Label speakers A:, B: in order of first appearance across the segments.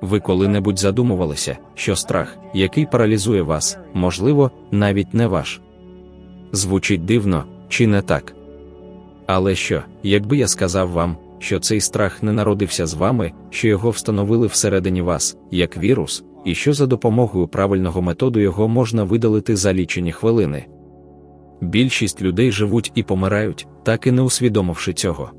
A: Ви коли-небудь задумувалися, що страх, який паралізує вас, можливо, навіть не ваш. Звучить дивно, чи не так? Але що, якби я сказав вам, що цей страх не народився з вами, що його встановили всередині вас, як вірус, і що за допомогою правильного методу його можна видалити за лічені хвилини? Більшість людей живуть і помирають, так і не усвідомивши цього.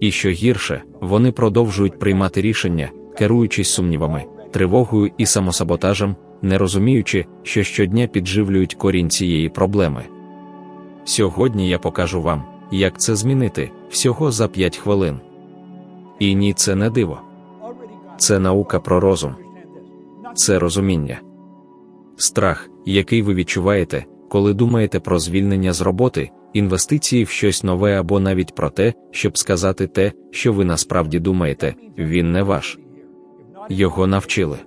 A: І що гірше, вони продовжують приймати рішення, керуючись сумнівами, тривогою і самосаботажем, не розуміючи, що щодня підживлюють корінь цієї проблеми. Сьогодні я покажу вам, як це змінити всього за 5 хвилин. І ні, це не диво. Це наука про розум, це розуміння. Страх, який ви відчуваєте, коли думаєте про звільнення з роботи, інвестиції в щось нове або навіть про те, щоб сказати те, що ви насправді думаєте, він не ваш. Його навчили.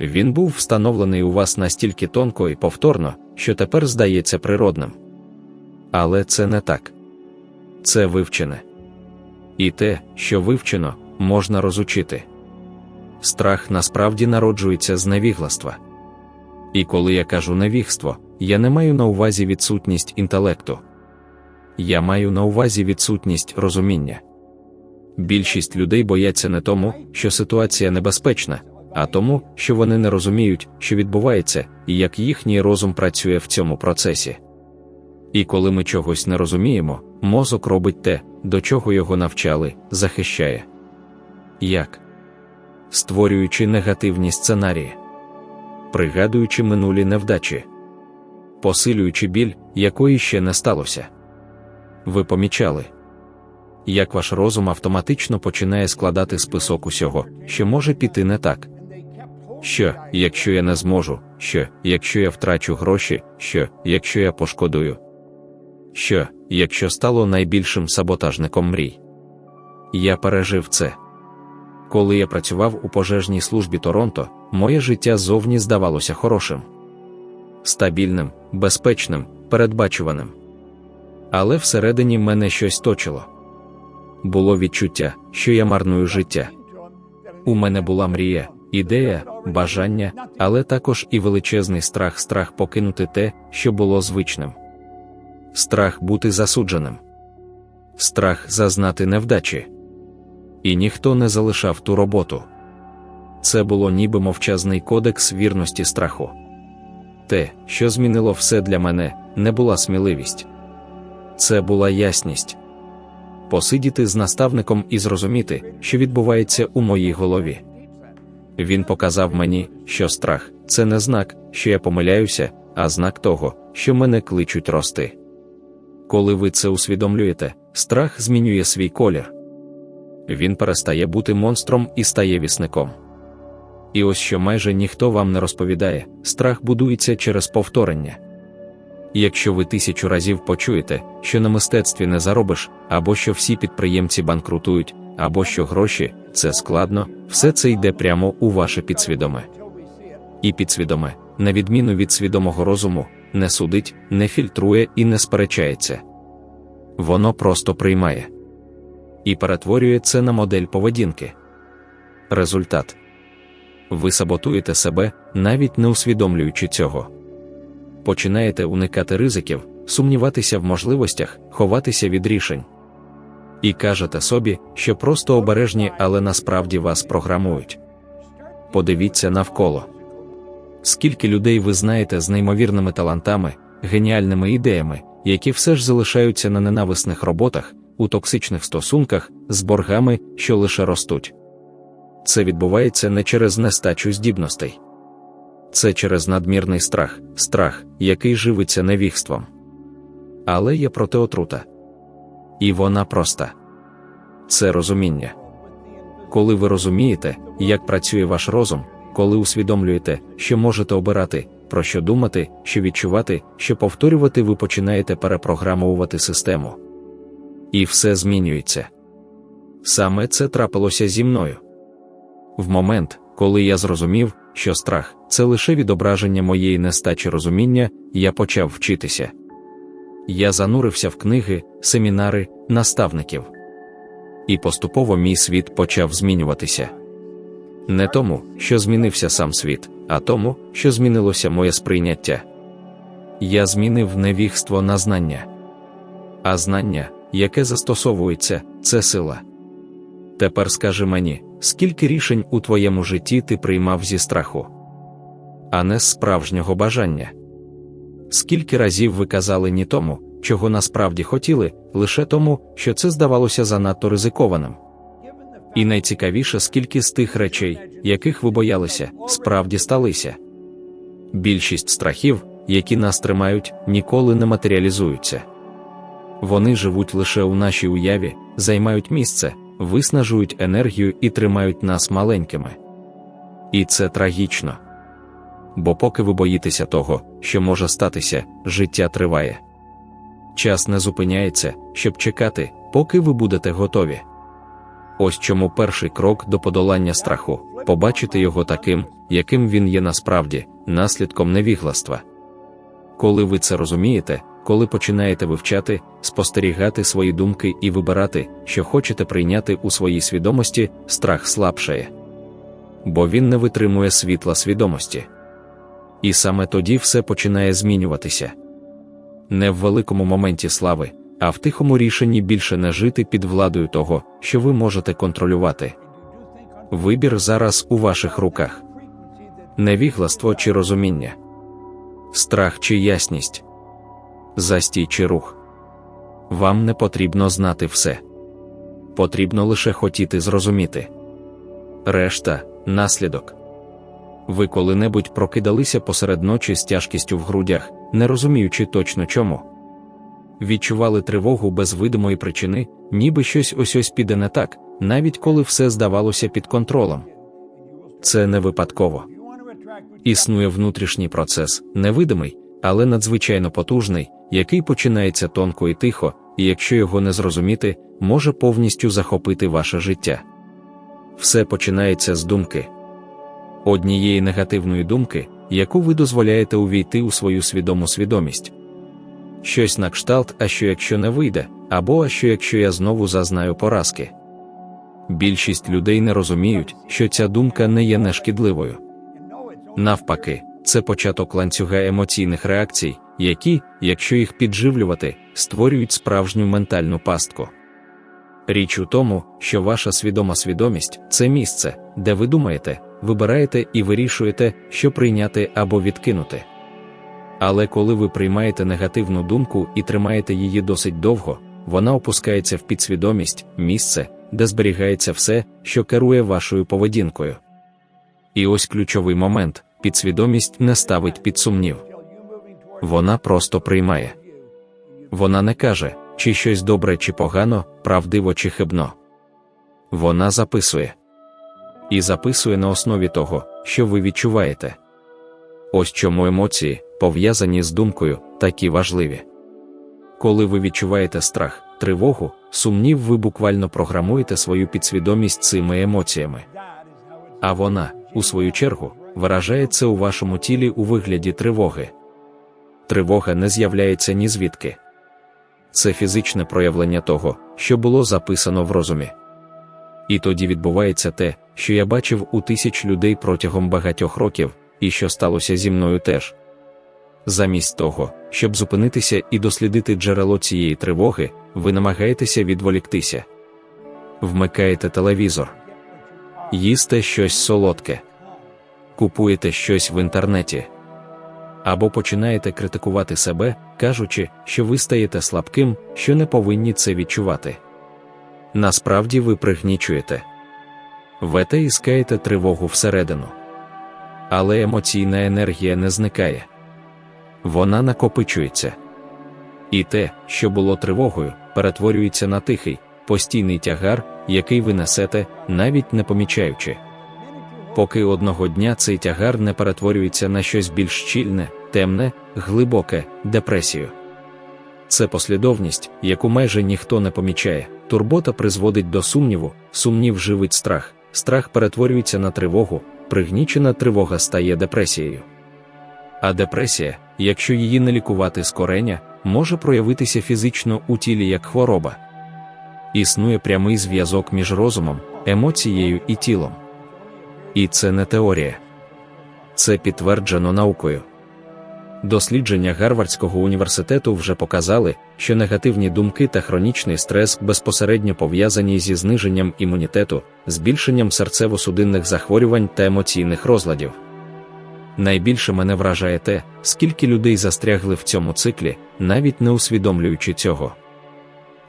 A: Він був встановлений у вас настільки тонко і повторно, що тепер здається природним. Але це не так. Це вивчене. І те, що вивчено, можна розучити. Страх насправді народжується з невігластва. І коли я кажу невігство, я не маю на увазі відсутність інтелекту. Я маю на увазі відсутність розуміння. Більшість людей бояться не тому, що ситуація небезпечна, а тому, що вони не розуміють, що відбувається, і як їхній розум працює в цьому процесі. І коли ми чогось не розуміємо, мозок робить те, до чого його навчали, захищає. Як? Створюючи негативні сценарії, пригадуючи минулі невдачі, посилюючи біль, якої ще не сталося. Ви помічали, як ваш розум автоматично починає складати список усього, що може піти не так. Що, якщо я не зможу, що, якщо я втрачу гроші, що, якщо я пошкодую? Що, якщо стало найбільшим саботажником мрій? Я пережив це. Коли я працював у пожежній службі Торонто, моє життя зовні здавалося хорошим, стабільним, безпечним, передбачуваним. Але всередині мене щось точило. Було відчуття, що я марную життя. У мене була мрія, ідея, бажання, але також і величезний страх, страх покинути те, що було звичним. Страх бути засудженим, страх зазнати невдачі. І ніхто не залишав ту роботу. Це було ніби мовчазний кодекс вірності страху. Те, що змінило все для мене, не була сміливість. Це була ясність. Посидіти з наставником і зрозуміти, що відбувається у моїй голові. Він показав мені, що страх це не знак, що я помиляюся, а знак того, що мене кличуть рости. Коли ви це усвідомлюєте, страх змінює свій колір. Він перестає бути монстром і стає вісником. І ось що майже ніхто вам не розповідає, страх будується через повторення. Якщо ви тисячу разів почуєте, що на мистецтві не заробиш, або що всі підприємці банкрутують, або що гроші це складно, все це йде прямо у ваше підсвідоме. І підсвідоме, на відміну від свідомого розуму, не судить, не фільтрує і не сперечається. Воно просто приймає і перетворює це на модель поведінки. Результат ви саботуєте себе, навіть не усвідомлюючи цього. Починаєте уникати ризиків, сумніватися в можливостях, ховатися від рішень. І кажете собі, що просто обережні, але насправді вас програмують. Подивіться навколо. Скільки людей ви знаєте з неймовірними талантами, геніальними ідеями, які все ж залишаються на ненависних роботах, у токсичних стосунках з боргами, що лише ростуть. Це відбувається не через нестачу здібностей, це через надмірний страх, страх, який живиться невіхством. Але є проти отрута. І вона проста це розуміння. Коли ви розумієте, як працює ваш розум, коли усвідомлюєте, що можете обирати, про що думати, що відчувати, що повторювати, ви починаєте перепрограмовувати систему. І все змінюється. Саме це трапилося зі мною. В момент, коли я зрозумів, що страх це лише відображення моєї нестачі розуміння, я почав вчитися. Я занурився в книги, семінари, наставників. І поступово мій світ почав змінюватися. Не тому, що змінився сам світ, а тому, що змінилося моє сприйняття. Я змінив невіхство на знання. А знання, яке застосовується, це сила. Тепер скажи мені, скільки рішень у твоєму житті ти приймав зі страху, а не з справжнього бажання. Скільки разів ви казали ні тому, чого насправді хотіли, лише тому, що це здавалося занадто ризикованим. І найцікавіше, скільки з тих речей, яких ви боялися, справді сталися. Більшість страхів, які нас тримають, ніколи не матеріалізуються. Вони живуть лише у нашій уяві, займають місце, виснажують енергію і тримають нас маленькими. І це трагічно. Бо поки ви боїтеся того, що може статися, життя триває. Час не зупиняється, щоб чекати, поки ви будете готові. Ось чому перший крок до подолання страху побачити його таким, яким він є насправді, наслідком невігластва. Коли ви це розумієте, коли починаєте вивчати, спостерігати свої думки і вибирати, що хочете прийняти у своїй свідомості, страх слабшає. Бо він не витримує світла свідомості. І саме тоді все починає змінюватися. Не в великому моменті слави, а в тихому рішенні більше не жити під владою того, що ви можете контролювати. Вибір зараз у ваших руках невігластво чи розуміння, страх чи ясність, застій чи рух. Вам не потрібно знати все. Потрібно лише хотіти зрозуміти. Решта наслідок. Ви коли-небудь прокидалися посеред ночі з тяжкістю в грудях, не розуміючи точно чому. Відчували тривогу без видимої причини, ніби щось ось ось піде не так, навіть коли все здавалося під контролем. Це не випадково. Існує внутрішній процес, невидимий, але надзвичайно потужний, який починається тонко і тихо, і якщо його не зрозуміти, може повністю захопити ваше життя. Все починається з думки. Однієї негативної думки, яку ви дозволяєте увійти у свою свідому свідомість. Щось на кшталт, а що якщо не вийде, або а що якщо я знову зазнаю поразки. Більшість людей не розуміють, що ця думка не є нешкідливою. Навпаки, це початок ланцюга емоційних реакцій, які, якщо їх підживлювати, створюють справжню ментальну пастку. Річ у тому, що ваша свідома свідомість це місце, де ви думаєте, вибираєте і вирішуєте, що прийняти або відкинути. Але коли ви приймаєте негативну думку і тримаєте її досить довго, вона опускається в підсвідомість, місце, де зберігається все, що керує вашою поведінкою. І ось ключовий момент підсвідомість не ставить під сумнів. Вона просто приймає. Вона не каже, чи щось добре чи погано, правдиво чи хибно. Вона записує. І записує на основі того, що ви відчуваєте. Ось чому емоції, пов'язані з думкою, такі важливі. Коли ви відчуваєте страх, тривогу, сумнів, ви буквально програмуєте свою підсвідомість цими емоціями. А вона, у свою чергу, виражає це у вашому тілі у вигляді тривоги. Тривога не з'являється ні звідки. Це фізичне проявлення того, що було записано в розумі. І тоді відбувається те, що я бачив у тисяч людей протягом багатьох років, і що сталося зі мною теж. Замість того, щоб зупинитися і дослідити джерело цієї тривоги, ви намагаєтеся відволіктися. Вмикаєте телевізор, їсте щось солодке, купуєте щось в інтернеті. Або починаєте критикувати себе, кажучи, що ви стаєте слабким, що не повинні це відчувати. Насправді ви пригнічуєте, вете іскаєте тривогу всередину. Але емоційна енергія не зникає, вона накопичується. І те, що було тривогою, перетворюється на тихий, постійний тягар, який ви несете, навіть не помічаючи. Поки одного дня цей тягар не перетворюється на щось більш щільне, темне, глибоке, депресію. Це послідовність, яку майже ніхто не помічає. Турбота призводить до сумніву, сумнів живить страх, страх перетворюється на тривогу, пригнічена тривога стає депресією. А депресія, якщо її не лікувати з кореня, може проявитися фізично у тілі як хвороба. Існує прямий зв'язок між розумом, емоцією і тілом. І це не теорія. Це підтверджено наукою. Дослідження Гарвардського університету вже показали, що негативні думки та хронічний стрес безпосередньо пов'язані зі зниженням імунітету, збільшенням серцево-судинних захворювань та емоційних розладів. Найбільше мене вражає те, скільки людей застрягли в цьому циклі, навіть не усвідомлюючи цього.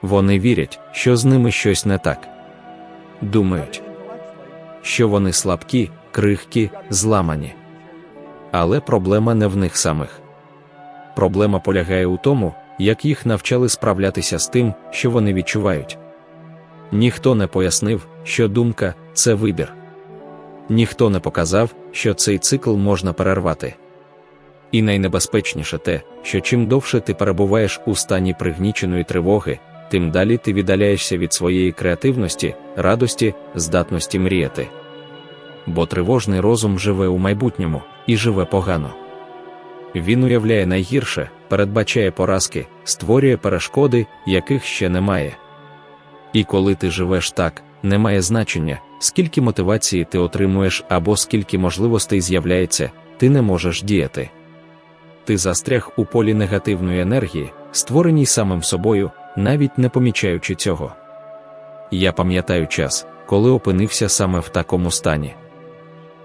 A: Вони вірять, що з ними щось не так. Думають, що вони слабкі, крихкі, зламані. Але проблема не в них самих. Проблема полягає у тому, як їх навчали справлятися з тим, що вони відчувають. Ніхто не пояснив, що думка це вибір. Ніхто не показав, що цей цикл можна перервати. І найнебезпечніше те, що чим довше ти перебуваєш у стані пригніченої тривоги, тим далі ти віддаляєшся від своєї креативності, радості, здатності мріяти. Бо тривожний розум живе у майбутньому і живе погано. Він уявляє найгірше, передбачає поразки, створює перешкоди, яких ще немає. І коли ти живеш так, немає значення, скільки мотивації ти отримуєш або скільки можливостей з'являється, ти не можеш діяти. Ти застряг у полі негативної енергії, створеній самим собою, навіть не помічаючи цього. Я пам'ятаю час, коли опинився саме в такому стані.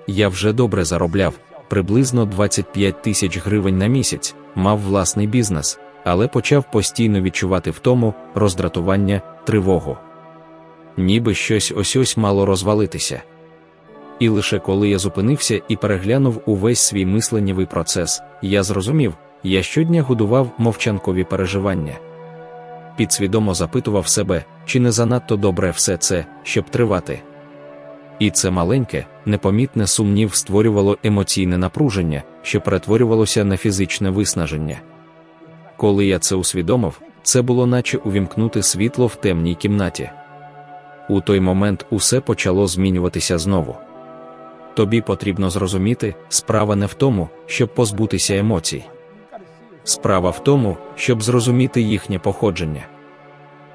A: Я вже добре заробляв, приблизно 25 тисяч гривень на місяць, мав власний бізнес, але почав постійно відчувати втому, роздратування, тривогу. Ніби щось ось ось мало розвалитися. І лише коли я зупинився і переглянув увесь свій мисленнєвий процес, я зрозумів, я щодня годував мовчанкові переживання. Підсвідомо запитував себе, чи не занадто добре все це, щоб тривати. І це маленьке, непомітне сумнів створювало емоційне напруження, що перетворювалося на фізичне виснаження. Коли я це усвідомив, це було наче увімкнути світло в темній кімнаті. У той момент усе почало змінюватися знову. Тобі потрібно зрозуміти, справа не в тому, щоб позбутися емоцій. Справа в тому, щоб зрозуміти їхнє походження.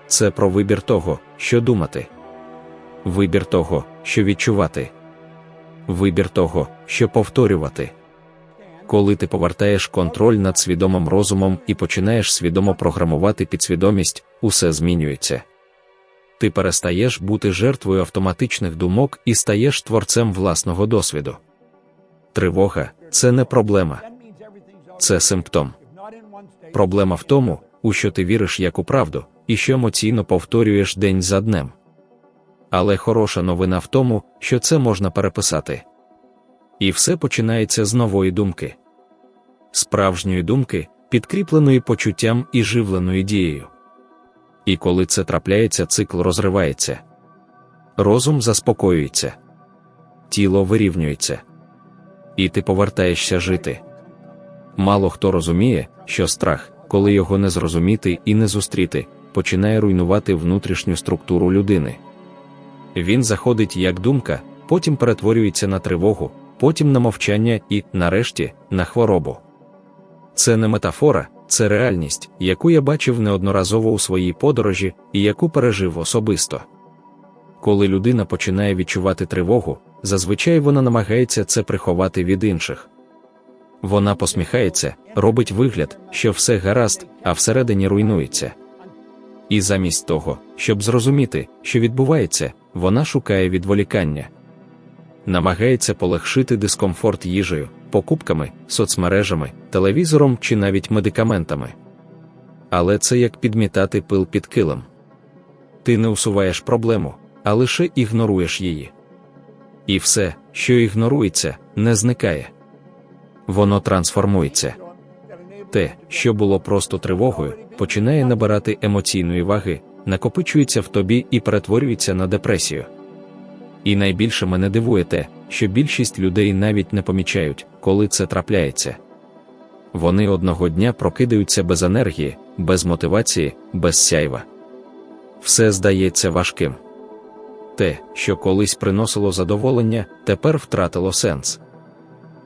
A: Це про вибір того, що думати, вибір того, що відчувати, вибір того, що повторювати. Коли ти повертаєш контроль над свідомим розумом і починаєш свідомо програмувати підсвідомість, усе змінюється. Ти перестаєш бути жертвою автоматичних думок і стаєш творцем власного досвіду. Тривога це не проблема, це симптом. Проблема в тому, у що ти віриш як у правду, і що емоційно повторюєш день за днем. Але хороша новина в тому, що це можна переписати. І все починається з нової думки, справжньої думки, підкріпленої почуттям і живленої дією. І коли це трапляється, цикл розривається. Розум заспокоюється, тіло вирівнюється, і ти повертаєшся жити. Мало хто розуміє, що страх, коли його не зрозуміти і не зустріти, починає руйнувати внутрішню структуру людини. Він заходить як думка, потім перетворюється на тривогу, потім на мовчання і, нарешті, на хворобу. Це не метафора, це реальність, яку я бачив неодноразово у своїй подорожі і яку пережив особисто. Коли людина починає відчувати тривогу, зазвичай вона намагається це приховати від інших. Вона посміхається, робить вигляд, що все гаразд, а всередині руйнується. І замість того, щоб зрозуміти, що відбувається, вона шукає відволікання, намагається полегшити дискомфорт їжею, покупками, соцмережами, телевізором чи навіть медикаментами. Але це як підмітати пил під килим. Ти не усуваєш проблему, а лише ігноруєш її. І все, що ігнорується, не зникає. Воно трансформується. Те, що було просто тривогою, починає набирати емоційної ваги, накопичується в тобі і перетворюється на депресію. І найбільше мене дивує те, що більшість людей навіть не помічають, коли це трапляється. Вони одного дня прокидаються без енергії, без мотивації, без сяйва. Все здається важким. Те, що колись приносило задоволення, тепер втратило сенс.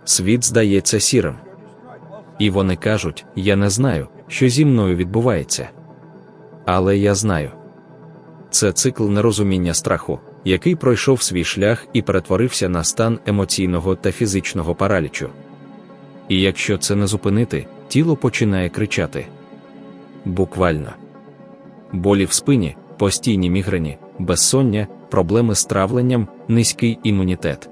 A: Світ здається сірим. І вони кажуть: я не знаю, що зі мною відбувається. Але я знаю. Це цикл нерозуміння страху, який пройшов свій шлях і перетворився на стан емоційного та фізичного паралічу. І якщо це не зупинити, тіло починає кричати. Буквально болі в спині, постійні мігрені, безсоння, проблеми з травленням, низький імунітет.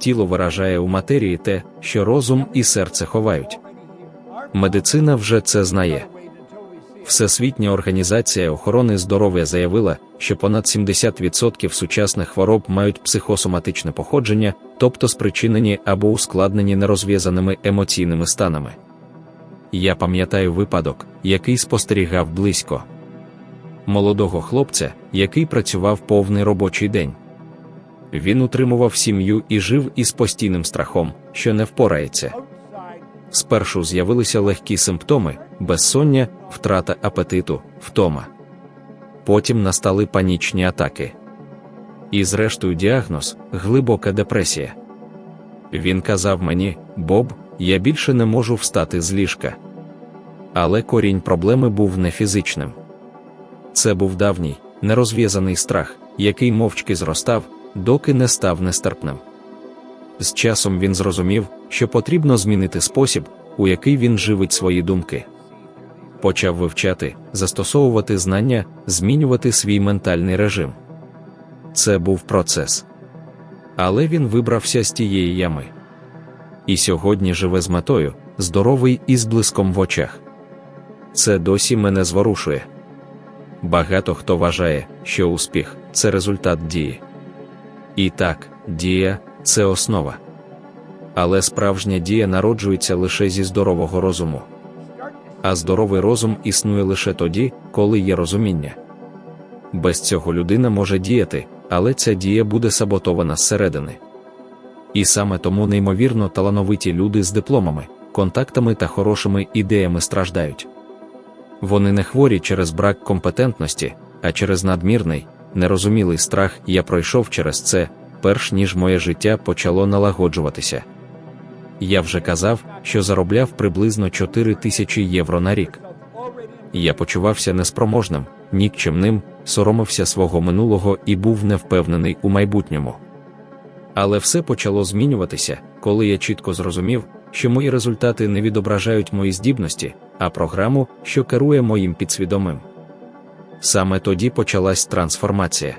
A: Тіло виражає у матерії те, що розум і серце ховають. Медицина вже це знає. Всесвітня організація охорони здоров'я заявила, що понад 70% сучасних хвороб мають психосоматичне походження, тобто спричинені або ускладнені нерозв'язаними емоційними станами. Я пам'ятаю випадок, який спостерігав близько молодого хлопця, який працював повний робочий день. Він утримував сім'ю і жив із постійним страхом, що не впорається. Спершу з'явилися легкі симптоми, безсоння, втрата апетиту, втома. Потім настали панічні атаки. І, зрештою, діагноз глибока депресія. Він казав мені, Боб, я більше не можу встати з ліжка. Але корінь проблеми був не фізичним. Це був давній, нерозв'язаний страх, який мовчки зростав, доки не став нестерпним. З часом він зрозумів, що потрібно змінити спосіб, у який він живить свої думки. Почав вивчати, застосовувати знання, змінювати свій ментальний режим. Це був процес. Але він вибрався з тієї ями. І сьогодні живе з метою, здоровий і з блиском в очах. Це досі мене зворушує. Багато хто вважає, що успіх це результат дії. І так, дія це основа. Але справжня дія народжується лише зі здорового розуму. А здоровий розум існує лише тоді, коли є розуміння. Без цього людина може діяти, але ця дія буде саботована зсередини. І саме тому неймовірно талановиті люди з дипломами, контактами та хорошими ідеями страждають. Вони не хворі через брак компетентності, а через надмірний, нерозумілий страх я пройшов через це, перш ніж моє життя почало налагоджуватися. Я вже казав, що заробляв приблизно 4 тисячі євро на рік. Я почувався неспроможним, нікчемним, соромився свого минулого і був невпевнений у майбутньому. Але все почало змінюватися, коли я чітко зрозумів, що мої результати не відображають мої здібності, а програму, що керує моїм підсвідомим. Саме тоді почалась трансформація.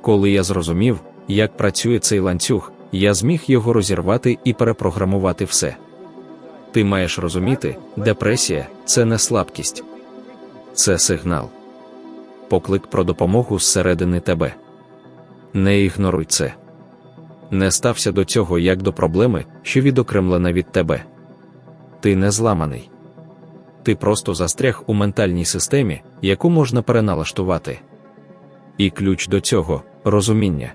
A: Коли я зрозумів, як працює цей ланцюг, я зміг його розірвати і перепрограмувати все. Ти маєш розуміти, депресія це не слабкість, це сигнал. Поклик про допомогу зсередини тебе. Не ігноруй це. Не стався до цього як до проблеми, що відокремлена від тебе. Ти не зламаний. Ти просто застряг у ментальній системі, яку можна переналаштувати. І ключ до цього розуміння.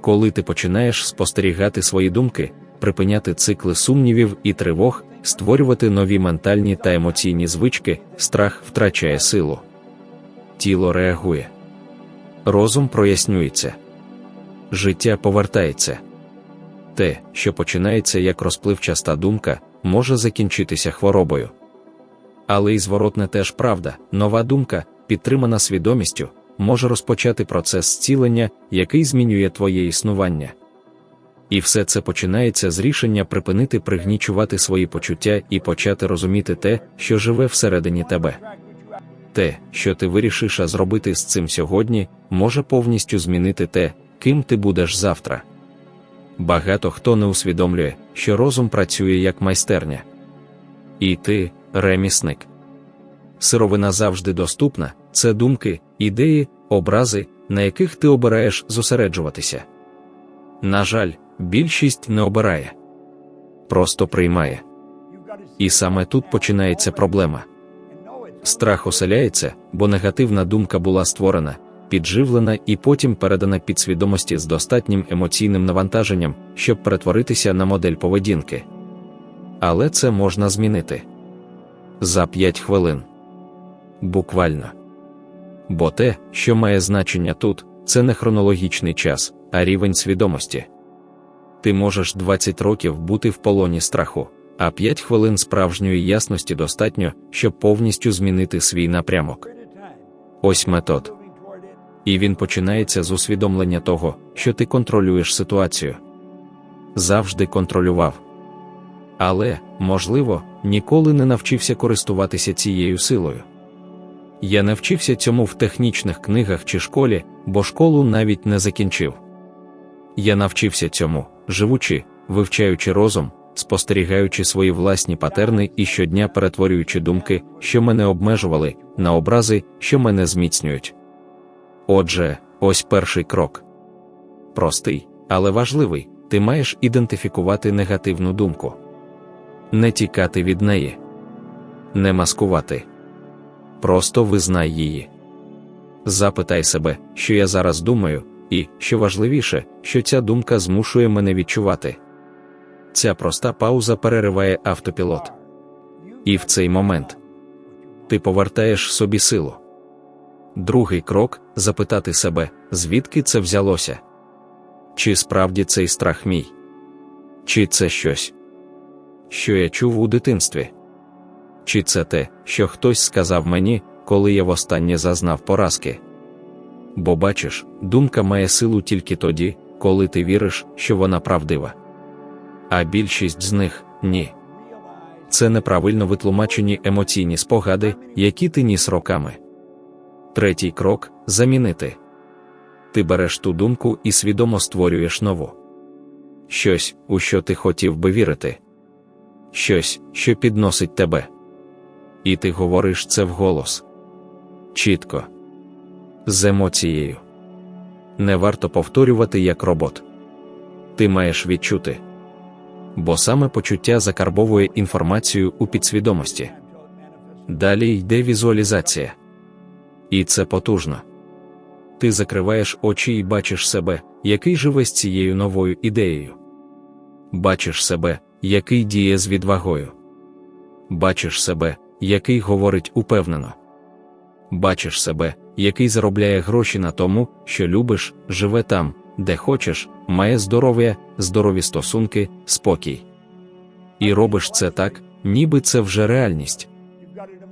A: Коли ти починаєш спостерігати свої думки, припиняти цикли сумнівів і тривог, створювати нові ментальні та емоційні звички, страх втрачає силу. Тіло реагує. Розум прояснюється. Життя повертається. Те, що починається як розпливчаста думка, може закінчитися хворобою. Але і зворотне теж правда, нова думка, підтримана свідомістю, може розпочати процес зцілення, який змінює твоє існування. І все це починається з рішення припинити пригнічувати свої почуття і почати розуміти те, що живе всередині тебе. Те, що ти вирішиш зробити з цим сьогодні, може повністю змінити те, ким ти будеш завтра. Багато хто не усвідомлює, що розум працює як майстерня. І ти ремісник. Сировина завжди доступна, це думки, ідеї, образи, на яких ти обираєш зосереджуватися. На жаль, більшість не обирає, просто приймає. І саме тут починається проблема. Страх оселяється, бо негативна думка була створена, підживлена і потім передана підсвідомості з достатнім емоційним навантаженням, щоб перетворитися на модель поведінки. Але це можна змінити за 5 хвилин. Буквально. Бо те, що має значення тут, це не хронологічний час, а рівень свідомості. Ти можеш 20 років бути в полоні страху, а 5 хвилин справжньої ясності достатньо, щоб повністю змінити свій напрямок. Ось метод. І він починається з усвідомлення того, що ти контролюєш ситуацію. Завжди контролював. Але, можливо, ніколи не навчився користуватися цією силою. Я не вчився цьому в технічних книгах чи школі, бо школу навіть не закінчив. Я навчився цьому, живучи, вивчаючи розум, спостерігаючи свої власні патерни і щодня перетворюючи думки, що мене обмежували, на образи, що мене зміцнюють. Отже, ось перший крок. Простий, але важливий ти маєш ідентифікувати негативну думку, не тікати від неї, не маскувати. Просто визнай її. Запитай себе, що я зараз думаю, і, що важливіше, що ця думка змушує мене відчувати. Ця проста пауза перериває автопілот. І в цей момент ти повертаєш собі силу. Другий крок запитати себе, звідки це взялося. Чи справді цей страх мій? Чи це щось, що я чув у дитинстві? Чи це те, що хтось сказав мені, коли я востаннє зазнав поразки? Бо бачиш, думка має силу тільки тоді, коли ти віриш, що вона правдива. А більшість з них ні. Це неправильно витлумачені емоційні спогади, які ти ніс роками. Третій крок замінити. Ти береш ту думку і свідомо створюєш нову. Щось, у що ти хотів би вірити, щось, що підносить тебе. І ти говориш це вголос. Чітко, з емоцією. Не варто повторювати як робот. Ти маєш відчути. Бо саме почуття закарбовує інформацію у підсвідомості. Далі йде візуалізація. І це потужно. Ти закриваєш очі і бачиш себе, який живе з цією новою ідеєю. Бачиш себе, який діє з відвагою. Бачиш себе, який говорить упевнено. Бачиш себе, який заробляє гроші на тому, що любиш, живе там, де хочеш, має здоров'я, здорові стосунки, спокій. І робиш це так, ніби це вже реальність.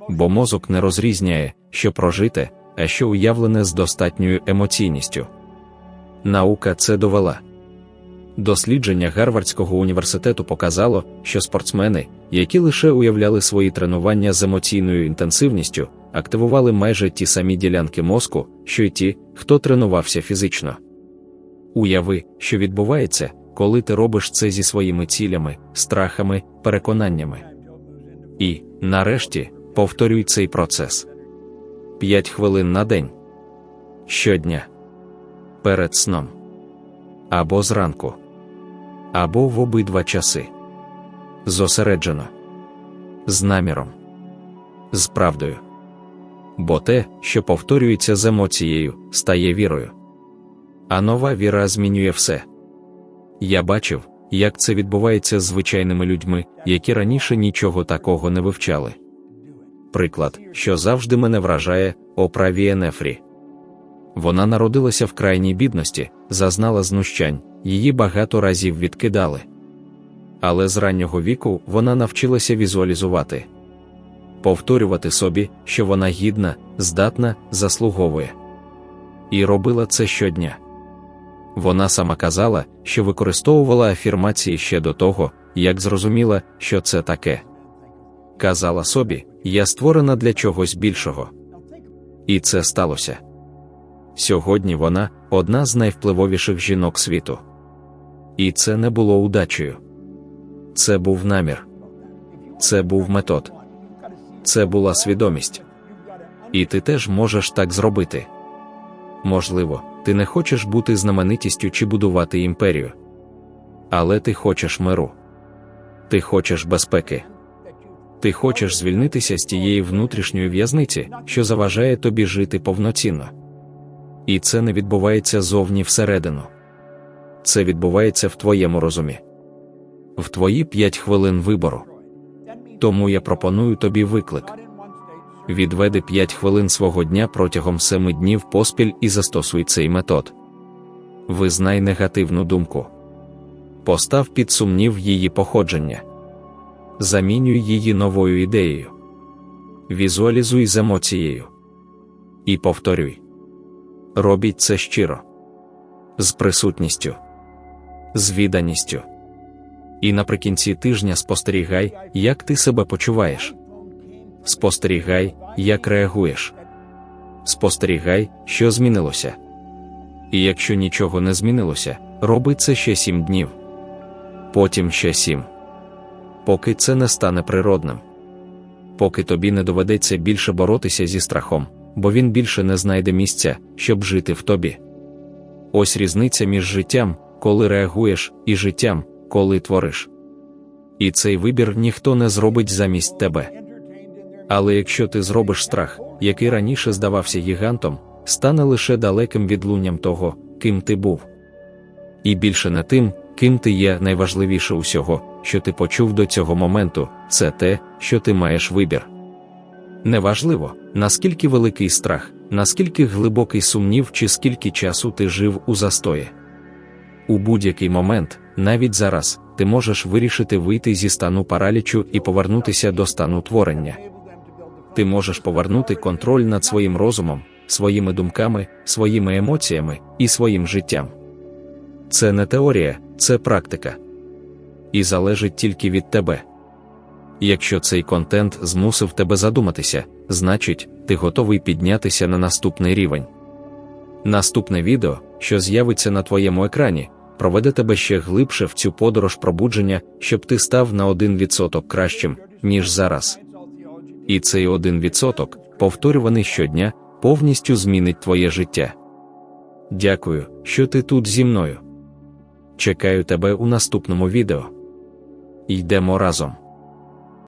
A: Бо мозок не розрізняє, що прожите, а що уявлене з достатньою емоційністю. Наука це довела. Дослідження Гарвардського університету показало, що спортсмени, які лише уявляли свої тренування з емоційною інтенсивністю, активували майже ті самі ділянки мозку, що й ті, хто тренувався фізично. Уяви, що відбувається, коли ти робиш це зі своїми цілями, страхами, переконаннями. І, нарешті, повторюй цей процес. 5 хвилин на день. Щодня, перед сном. Або зранку, або в обидва часи. Зосереджено, з наміром, з правдою. Бо те, що повторюється з емоцією, стає вірою. А нова віра змінює все. Я бачив, як це відбувається з звичайними людьми, які раніше нічого такого не вивчали. Приклад, що завжди мене вражає, Опра Нефрі. Вона народилася в крайній бідності, зазнала знущань, її багато разів відкидали. Але з раннього віку вона навчилася візуалізувати, повторювати собі, що вона гідна, здатна, заслуговує. І робила це щодня. Вона сама казала, що використовувала афірмації ще до того, як зрозуміла, що це таке. Казала собі, я створена для чогось більшого. І це сталося. Сьогодні вона одна з найвпливовіших жінок світу. І це не було удачею. Це був намір, це був метод, це була свідомість. І ти теж можеш так зробити. Можливо, ти не хочеш бути знаменитістю чи будувати імперію. Але ти хочеш миру. Ти хочеш безпеки. Ти хочеш звільнитися з тієї внутрішньої в'язниці, що заважає тобі жити повноцінно. І це не відбувається зовні всередину. Це відбувається в твоєму розумі, в твої п'ять хвилин вибору. Тому я пропоную тобі виклик. Відведи 5 хвилин свого дня протягом 7 днів поспіль і застосуй цей метод. Визнай негативну думку. Постав під сумнів її походження. Замінюй її новою ідеєю. Візуалізуй з емоцією. І повторюй. робіть це щиро, з присутністю, з відданістю. І наприкінці тижня спостерігай, як ти себе почуваєш. Спостерігай, як реагуєш. Спостерігай, що змінилося. І якщо нічого не змінилося, роби це ще сім днів. Потім ще сім. Поки це не стане природним. Поки тобі не доведеться більше боротися зі страхом, бо він більше не знайде місця, щоб жити в тобі. Ось різниця між життям, коли реагуєш, і життям, коли твориш. І цей вибір ніхто не зробить замість тебе. Але якщо ти зробиш страх, який раніше здавався гігантом, стане лише далеким відлунням того, ким ти був. І більше не тим, ким ти є найважливіше усього, що ти почув до цього моменту, це те, що ти маєш вибір. Неважливо, наскільки великий страх, наскільки глибокий сумнів чи скільки часу ти жив у застої. У будь-який момент, навіть зараз, ти можеш вирішити вийти зі стану паралічу і повернутися до стану творення. Ти можеш повернути контроль над своїм розумом, своїми думками, своїми емоціями і своїм життям. Це не теорія, це практика. І залежить тільки від тебе. Якщо цей контент змусив тебе задуматися, значить, ти готовий піднятися на наступний рівень. Наступне відео, що з'явиться на твоєму екрані, проведе тебе ще глибше в цю подорож пробудження, щоб ти став на 1% кращим, ніж зараз. І цей 1%, повторюваний щодня, повністю змінить твоє життя. Дякую, що ти тут зі мною. Чекаю тебе у наступному відео. Йдемо разом.